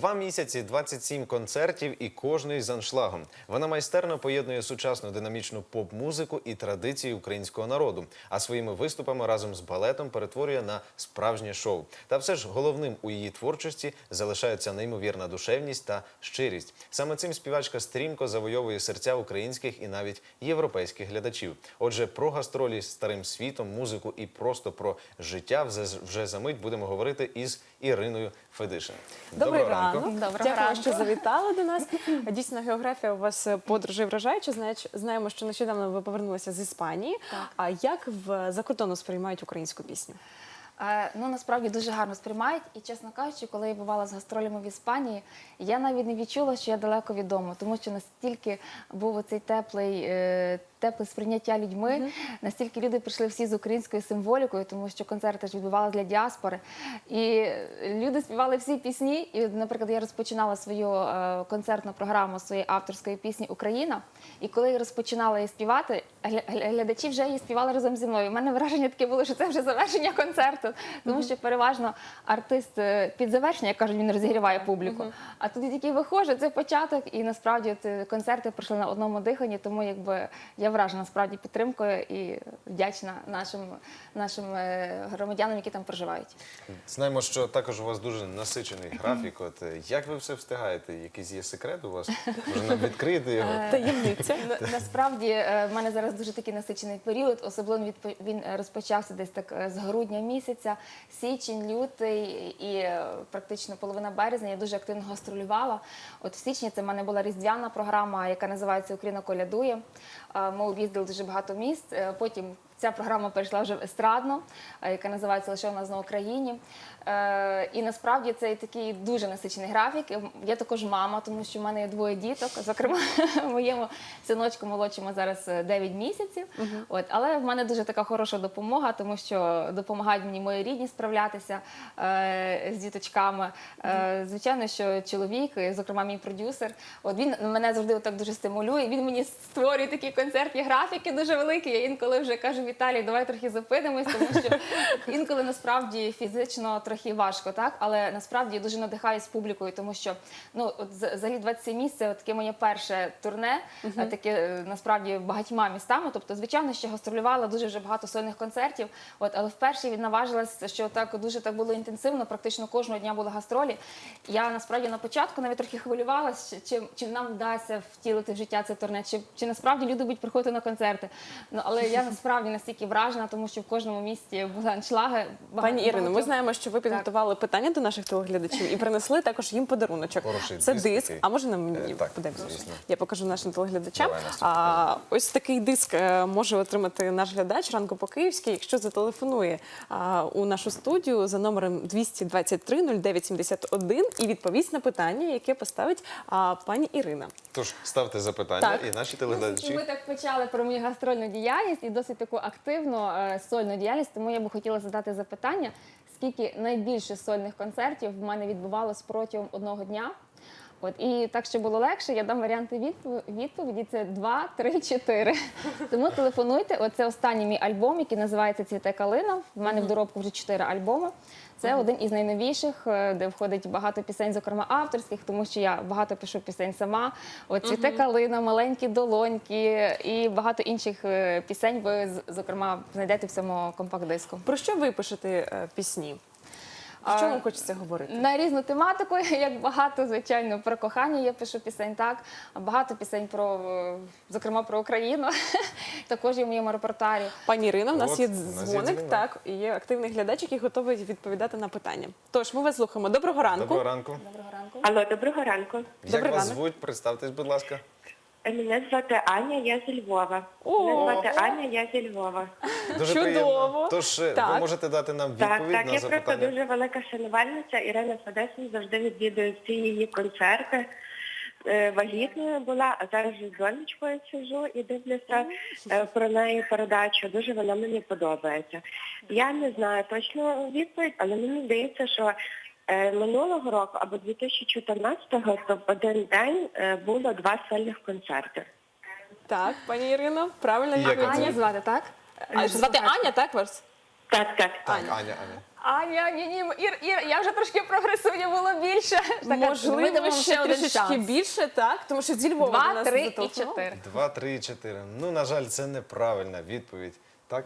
Два місяці, 27 концертів і кожний з аншлагом. Вона майстерно поєднує сучасну динамічну поп-музику і традиції українського народу, а своїми виступами разом з балетом перетворює на справжнє шоу. Та все ж головним у її творчості залишається неймовірна душевність та щирість. Саме цим співачка стрімко завойовує серця українських і навіть європейських глядачів. Отже, про гастролі з старим світом, музику і просто про життя вже, за мить будемо говорити із Іриною Федишин. Добрий ранок. Доброго Дякую, ранку. що завітали до нас. Дійсно, географія у вас е, подорожі вражаюча. Знаєш, знаємо, що нещодавно ви повернулися з Іспанії. А як в за кордону сприймають українську пісню? Е, Ну насправді дуже гарно сприймають. І чесно кажучи, коли я бувала з гастролями в Іспанії, я навіть не відчула, що я далеко від дому, тому що настільки був оцей теплий. е, Тепле сприйняття людьми, настільки люди прийшли всі з українською символікою, тому що концерти ж відбувалися для діаспори. І люди співали всі пісні. І, наприклад, я розпочинала свою е, концертну програму своєї авторської пісні Україна. І коли я розпочинала її співати, гля- гля- глядачі вже її співали разом зі мною. У мене враження таке було, що це вже завершення концерту, тому що переважно артист е, під завершення, як кажуть, він розігріває публіку. А тут тільки виходжу, це початок, і насправді е, концерти пройшли на одному диханні, тому якби я вражена справді підтримкою і вдячна нашим нашим е, громадянам, які там проживають. Знаємо, що також у вас дуже насичений графік. От е, як ви все встигаєте? Якийсь є секрет у вас? Може нам відкрити його? Таємниця. Насправді е, в мене зараз дуже такий насичений період. Особливо відпо- він е, розпочався десь так е, з грудня місяця, січень, лютий і е, практично половина березня. Я дуже активно гастролювала. От в січні це в мене була різдвяна програма, яка називається Україна колядує. Ми об'їздили дуже багато міст. Е, Потім ця програма перейшла вже в естрадну, е, яка називається Лише у нас на Україні. Е, І насправді це такий дуже насичений графік. Ем, Я також мама, тому що в мене є двоє діток. Зокрема, моєму синочку молодшому зараз е, 9 місяців. От, але в мене дуже така хороша допомога, тому що допомагають мені мої рідні справлятися е, з діточками. Е, звичайно, що чоловік, зокрема, мій продюсер, от він мене завжди так дуже стимулює. Він мені створює такі концертні графіки дуже великі. Я інколи вже кажу, Віталій, давай трохи зупинимось, тому що інколи насправді фізично трохи важко, так але насправді я дуже надихаюсь публікою, тому що ну от взагалі 27 місць це таке моє перше турне, а таке е, насправді багатьма містами. Тобто, звичайно, ще гастролювала дуже вже багато сольних концертів. От, але вперше наважилася, що так дуже так було інтенсивно. Практично кожного дня були гастролі. Я насправді на початку навіть трохи хвилювалася, чи, чи нам вдасться втілити в життя це турне, чи, чи насправді люди будуть приходити на концерти. Ну але я насправді настільки вражена, тому що в кожному місті були Бага- Пані Ірино, ми знаємо, що ви підготували питання до наших телеглядачів і принесли також їм подаруночок. Хороший Це диск диск. А може нам Е, мені так, подивимося? звісно. Я покажу нашим телеглядачам. Давай, А, ось такий диск е, може отримати наш глядач ранку по київськи, якщо зателефонує а, у нашу студію за номером 223 0971 і відповість на питання, яке поставить а, пані Ірина. Тож ставте запитання, Так. і наші І телеглядачі. ми так почали про мою гастрольну діяльність і досить таку активну е, сольну діяльність. Тому я би хотіла задати запитання, скільки найбільше сольних концертів в мене відбувалось протягом одного дня. От і так, щоб було легше, я дам варіанти відповіді. Це 2, 3, 4. Тому телефонуйте. Оце останній мій альбом, який називається Цвіте калина. В мене в доробку вже 4 альбоми. Це один із найновіших, е, де входить багато пісень, зокрема авторських, тому що я багато пишу пісень сама. От цвіте калина, маленькі долоньки і багато інших е, пісень. Ви зокрема знайдете в цьому компакт-диску. Про що ви пишете е, пісні? Про вам хочеться говорити? На різну тематику, як багато, звичайно, про кохання я пишу пісень, так. Багато пісень про, зокрема, про Україну. Також є в моєму репертуарі. Пані Ірино, у нас От, є у нас є дзвоник, дзвінок. так, і є активний глядач, який готовий відповідати на питання. Тож, ми вас слухаємо. Доброго ранку. Доброго ранку. Доброго ранку. Алло, доброго ранку. Як Добрий вас ранок. звуть? Представтесь, будь ласка. Мене звати Аня, я зі Львова. О! Мене звати Аня, я зі Львова. Дуже Чудово. приємно. Тож е, ви можете дати нам Так, відповідь так, на я просто запитання. дуже велика шанувальниця. Ірина Федесин завжди відвідує всі її концерти. Е, Вагітною була, а зараз з донечкою сижу і дивлюся е, про неї передачу. Дуже вона мені подобається. Я не знаю точно відповідь, але мені здається, що минулого року або 2014-го, то в один день е, було два сольних концерти. Так, пані Ірино, правильно як відповідь. Аня звати, так? А, звати Аня, так вас? Так, так. Так, Аня, Аня. Аня, ні, ні, Ір, Ір, я вже трошки прогресую, було більше. Так, Можливо, ще один трішечки шанс. більше, так? Тому що зі Львова до Два, нас три і зателефонували. чотири. Два, три, чотири. Ну, на жаль, це неправильна відповідь. Так?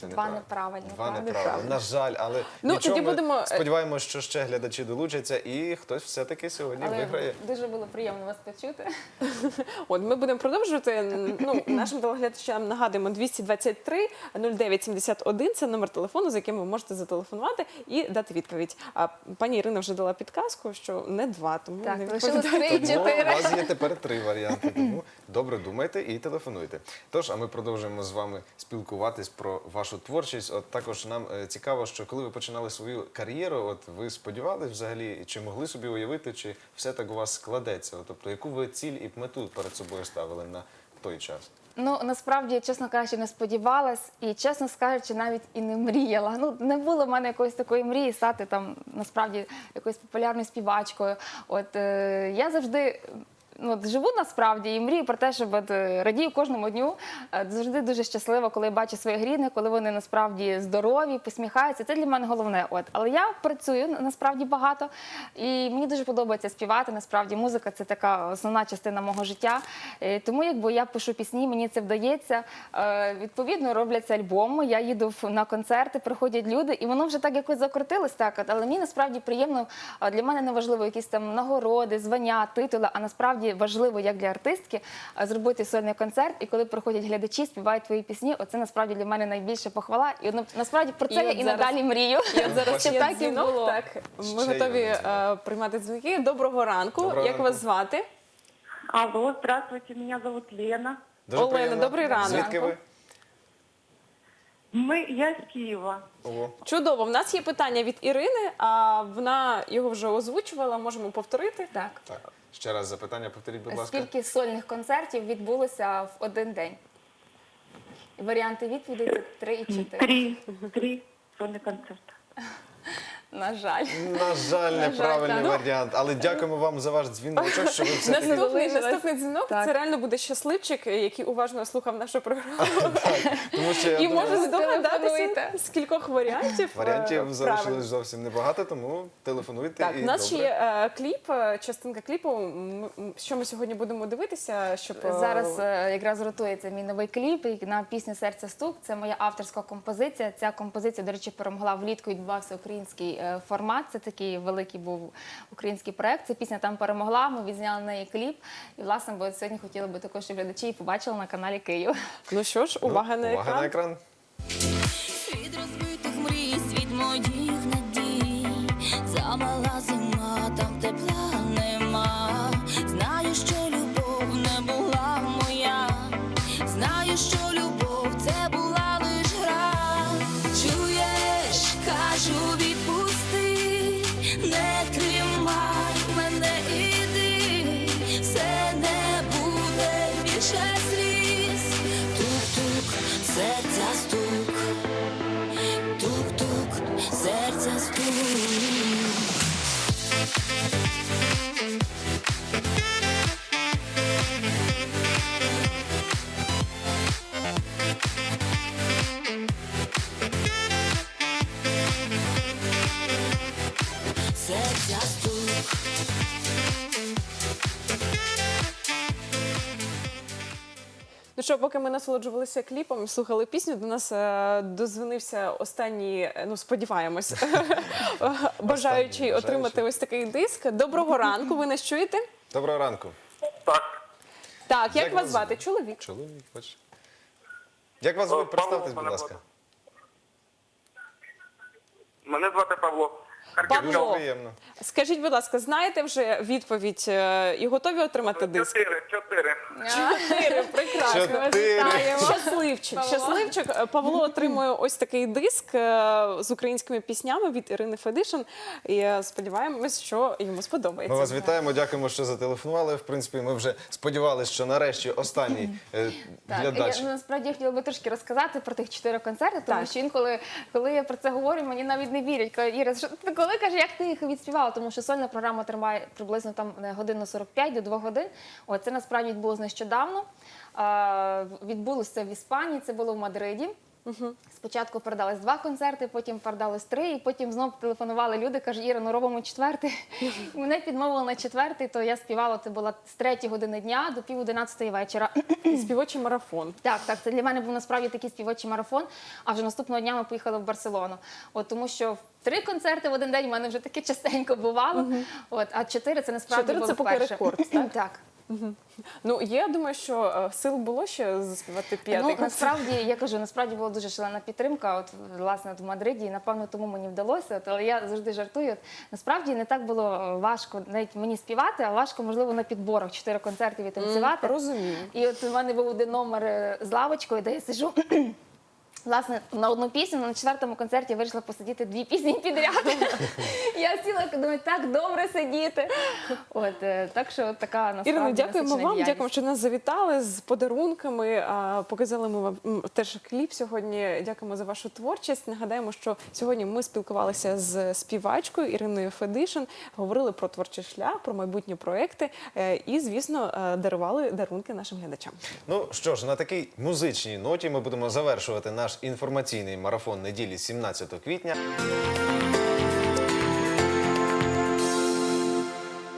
Це Два неправильні, Два так. неправильні. На жаль, але Ну, нічого, тоді будемо- сподіваємося, що ще глядачі долучаться, і хтось все-таки сьогодні Але виграє. дуже було приємно вас почути. От ми будемо продовжувати. Ну нашим телеглядачам нагадуємо 223 09 71 – Це номер телефону, за яким ви можете зателефонувати і дати відповідь. А пані Ірина вже дала підказку, що не два, тому Так, не відповідайте. Тому у вас є тепер три варіанти. Тому добре думайте і телефонуйте. Тож, а ми продовжуємо з вами спілкуватись про вашу творчість. От також нам е, цікаво, що коли ви починали свою кар'єру, от ви сподівались взагалі, чи могли собі уявити, чи все так у вас складеться? От, тобто, яку ви ціль і мету перед собою ставили на той час? Ну насправді, чесно кажучи, не сподівалась і, чесно скажучи, навіть і не мріяла. Ну не було в мене якоїсь такої мрії стати там насправді якоюсь популярною співачкою. От е, я завжди. Ну, живу насправді і мрію про те, щоб радію кожному дню. Е, Завжди дуже щаслива, коли я бачу своїх рідних, коли вони насправді здорові, посміхаються. Це для мене головне. От, але я працюю насправді багато, і мені дуже подобається співати. Насправді, музика це така основна частина мого життя. Е, Тому, якби я пишу пісні, мені це вдається. Е, Відповідно, робляться альбоми. Я їду на концерти, приходять люди, і воно вже так якось закрутилось. Так, от. але мені насправді приємно. Для мене не важливо якісь там нагороди, звання, титули. А насправді важливо, як для артистки, е, зробити сольний концерт. І коли приходять глядачі, співають твої пісні, оце насправді для мене найбільша похвала. І ну, насправді про І це я і надалі мрію. Я зараз ще так і було. Так, ми Ще готові е, приймати дзвінки. Доброго ранку. Доброго Як ранку. вас звати? Алло, здравствуйте, меня зовут Лена. Дуже Олена, приємно. добрий ранок. Звідки ви? Мы, я з Києва. Ого. Чудово. В нас є питання від Ірини, а вона його вже озвучувала. Можемо повторити. Так. так. Ще раз запитання, повторіть, будь ласка. Скільки сольних концертів відбулося в один день? Варіанти відповіді це три і чотири. Три, три сольных концерта. На жаль. На жаль, неправильний варіант. Але дякуємо вам за ваш дзвіночок, що ви все Наступний, наступний дзвінок це реально буде щасливчик, який уважно слухав нашу програму тому що і може здогадатися Телефонуйте. з кількох варіантів. е, варіантів правильно. залишилось зовсім небагато, тому телефонуйте Так, у нас ще є е, кліп, е, частинка кліпу. Що ми сьогодні будемо дивитися, щоб е, Зараз е, якраз готується мій новий кліп на пісню Серця стук. Це моя авторська композиція. Ця композиція, до речі, перемогла влітку. Відбувався український е, формат. Це такий великий був український проект. Ця пісня там перемогла. Ми відзняли на неї кліп. І власне, бо сьогодні хотіли би також, щоб глядачі її побачили на каналі Київ. ну що ж, увага на Увага на екран. Серця стук. Ну що, поки ми насолоджувалися кліпом, слухали пісню, до нас е, дозвонився останній, е, ну сподіваємось, бажаючий отримати бажаючий. ось такий диск. Доброго ранку, ви нас чуєте? Доброго ранку. Так, Так, як, Як вас вас звати? Чоловік. Чоловік, бач. Як вас звуть? Павло Представтесь, будь мене ласка. звати. мене звати Павло. Павло. Приємно. Скажіть, будь ласка, знаєте вже відповідь е, і готові отримати диск? Чотири, чотири. Чотири, прекрасно. Чотири. Щасливчик, Павло. щасливчик. Е, Павло отримує ось такий диск е, з українськими піснями від Ірини Федишин. І е, сподіваємось, що йому Ми сподобається. вас вітаємо, дякуємо, що зателефонували. В принципі, ми вже сподівалися, що нарешті останній е, Так, глядач. я насправді я хотіла би трошки розказати про тих чотири концерти, тому Так. що інколи, коли я про це говорю, мені навіть не вірять. Кажуть, Іра, що ти коли каже, як ти їх відспівала? Тому що сольна програма тримає приблизно там е, годину 45 до 2 годин. О, це насправді відбулося нещодавно. Е, відбулося це в Іспанії, це було в Мадриді. Спочатку передались два концерти, потім передались три, і потім знов телефонували люди, кажуть, Іра, ну робимо четвертий. Мене підмовили на четвертий, то я співала, це була з третьої години дня до пів одинадцятої вечора. Співочий марафон. Так, так, це для мене був насправді такий співочий марафон. А вже наступного дня ми поїхали в Барселону. От тому, що три концерти в один день в мене вже таке частенько бувало. От, а чотири це насправді Чотири було це поки вперше. рекорд, так? так. Ну я думаю, що е, сил було ще заспівати п'ятий Ну концерт. насправді я кажу, насправді була дуже шалена підтримка. От власне от в Мадриді, і напевно тому мені вдалося. От, але я завжди жартую. От, насправді не так було е, важко навіть мені співати, а важко можливо на підборах чотири концерти відтанцювати. розумію. І от у мене був один номер е, з лавочкою, де я сижу. Власне, на одну пісню на четвертому концерті вирішила посидіти дві пісні підряд. Я сіла думаю, так добре сидіти. От е, так що така насправді Ірино, дякуємо вам. Дякуємо, що нас завітали з подарунками. Показали ми вам теж кліп сьогодні. Дякуємо за вашу творчість. Нагадаємо, що сьогодні ми спілкувалися з співачкою Іриною Федишин, говорили про творчий шлях, про майбутні проекти е, і, звісно, е, дарували дарунки нашим глядачам. Ну що ж, на такій музичній ноті ми будемо завершувати наш інформаційний марафон неділі 17 квітня.